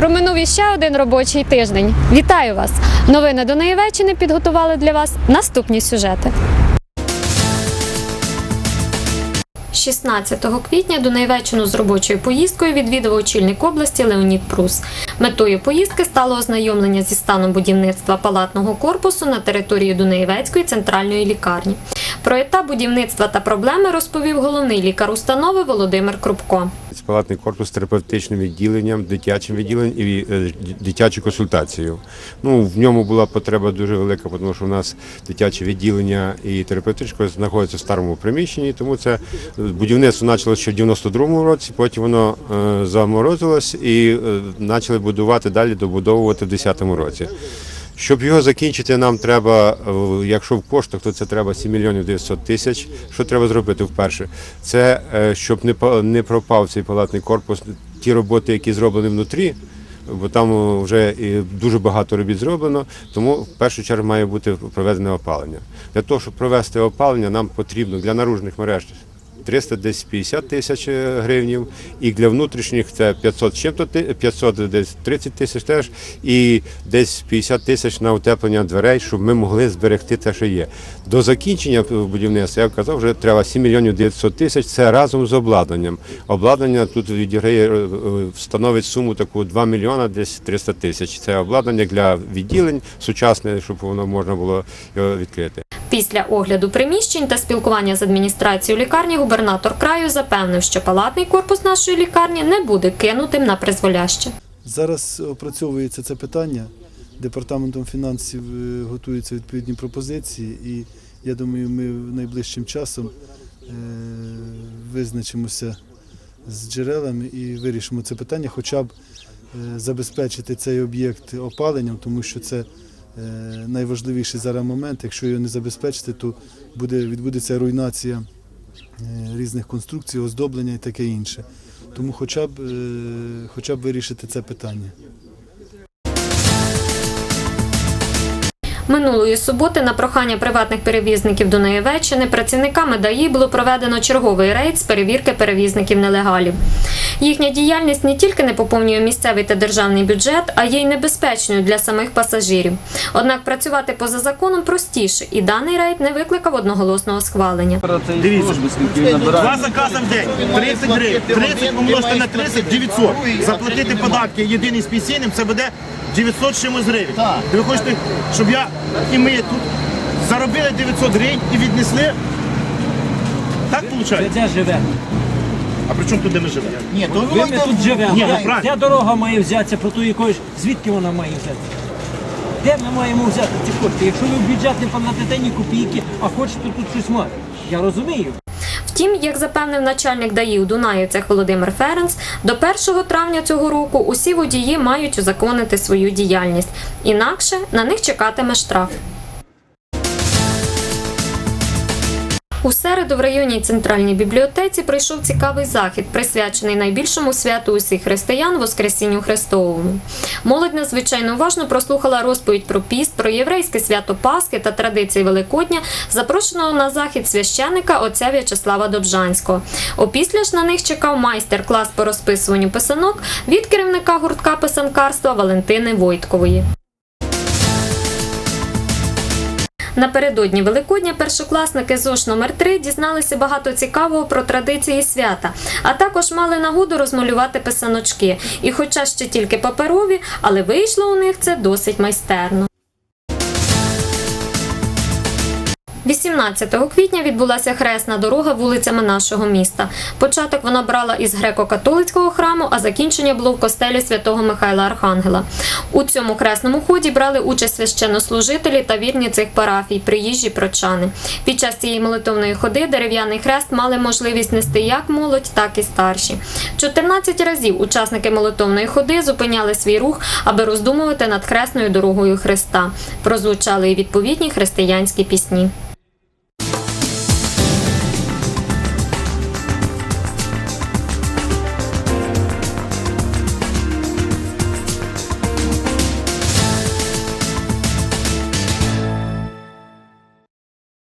Проминув іще один робочий тиждень. Вітаю вас! Новини Дунаєвеччини підготували для вас наступні сюжети. 16 квітня Дунаєвеччину з робочою поїздкою відвідав очільник області Леонід Прус. Метою поїздки стало ознайомлення зі станом будівництва палатного корпусу на території Дунаєвецької центральної лікарні. Про етап будівництва та проблеми розповів головний лікар установи Володимир Крупко. Палатний корпус терапевтичним відділенням, дитячим відділенням і е, дитячою консультацією. Ну, в ньому була потреба дуже велика, тому що у нас дитяче відділення і терапевтичне знаходяться в старому приміщенні, тому це будівництво почалося ще в 92-му році, потім воно е, заморозилось і е, почали будувати далі, добудовувати в 10-му році. Щоб його закінчити, нам треба, е, якщо в коштах, то це треба 7 мільйонів 900 тисяч. Що треба зробити вперше? Це е, щоб не па- не пропав цей палатний корпус, ті роботи, які зроблені внутрі. Бо там вже і дуже багато робіт зроблено, тому в першу чергу має бути проведене опалення. Для того, щоб провести опалення, нам потрібно для наружних мереж 300 десь 50 тисяч е, гривнів, і для внутрішніх це 500 чим-то ти- 500 десь 30 тисяч теж, і десь 50 тисяч на утеплення дверей, щоб ми могли зберегти те, що є. До закінчення будівництва, я казав, вже треба 7 мільйонів 900 тисяч. Це разом з обладнанням. Обладнання тут відіграє, е, е, встановить суму таку 2 мільйона десь 300 тисяч. Це обладнання для відділень сучасне, щоб воно можна було його відкрити. Після огляду приміщень та спілкування з адміністрацією лікарні губернатор краю запевнив, що палатний корпус нашої лікарні не буде кинутим на призволяще. Зараз опрацьовується це питання. Департаментом фінансів е, готуються відповідні пропозиції, і я думаю, ми найближчим часом е, визначимося з джерелами і вирішимо це питання, хоча б е, забезпечити цей об'єкт опаленням, тому що це найважливіший зараз момент. Якщо його не забезпечити, то буде, відбудеться руйнація е, різних конструкцій, оздоблення і таке інше. Тому хоча б, е, хоча б вирішити це питання. Минулої суботи на прохання приватних перевізників Дунаєвеччини працівниками ДАІ було проведено черговий рейд з перевірки перевізників нелегалів. Їхня діяльність не тільки не поповнює місцевий та державний бюджет, а є й небезпечною для самих пасажирів. Однак працювати поза законом простіше, і даний рейд не викликав одноголосного схвалення. Дивіться, два закази в день, 30 гривень, 30 помножити на 30 – 900. Заплатити податки єдиний з пенсійним, це буде 900 чимось гривень. І ви хочете, щоб я і ми тут заробили 900 гривень і віднесли? Так виходить? Де живе? А при чому тут де ми живемо? Ні, то Ви ми тут живемо. Ні, ну, Де- правильно. Де дорога має взятися, про ту якоїсь, звідки вона має взятися? Де ми маємо взяти ці кошти? Якщо ви в бюджет не платите ні копійки, а хочете тут щось мати. Я розумію. Втім, як запевнив начальник ДАІ у Дунаївцях Володимир Ференц, до 1 травня цього року усі водії мають узаконити свою діяльність. Інакше на них чекатиме штраф. У середу в районній центральній бібліотеці пройшов цікавий захід, присвячений найбільшому святу усіх християн Воскресінню Христовому. Молодь надзвичайно уважно прослухала розповідь про піст, про єврейське свято Пасхи та традиції Великодня, запрошеного на захід священика отця В'ячеслава Добжанського. Опісля ж на них чекав майстер-клас по розписуванню писанок від керівника гуртка писанкарства Валентини Войткової. Напередодні Великодня першокласники ЗОШ номер 3 дізналися багато цікавого про традиції свята, а також мали нагоду розмалювати писаночки. І хоча ще тільки паперові, але вийшло у них це досить майстерно. 18 квітня відбулася хресна дорога вулицями нашого міста. Початок вона брала із греко-католицького храму, а закінчення було в костелі святого Михайла Архангела. У цьому хресному ході брали участь священнослужителі та вірні цих парафій, приїжджі прочани. Під час цієї молитовної ходи дерев'яний хрест мали можливість нести як молодь, так і старші. 14 разів учасники молитовної ходи зупиняли свій рух, аби роздумувати над хресною дорогою Христа. Прозвучали і відповідні християнські пісні.